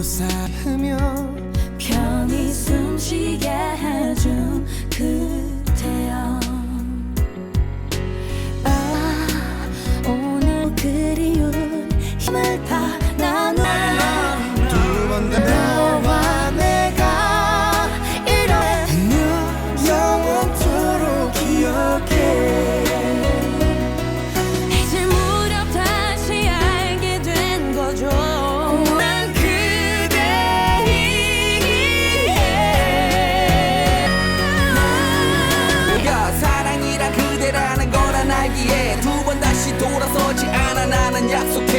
안고 쌓으며 편히 숨쉬게 Yeah.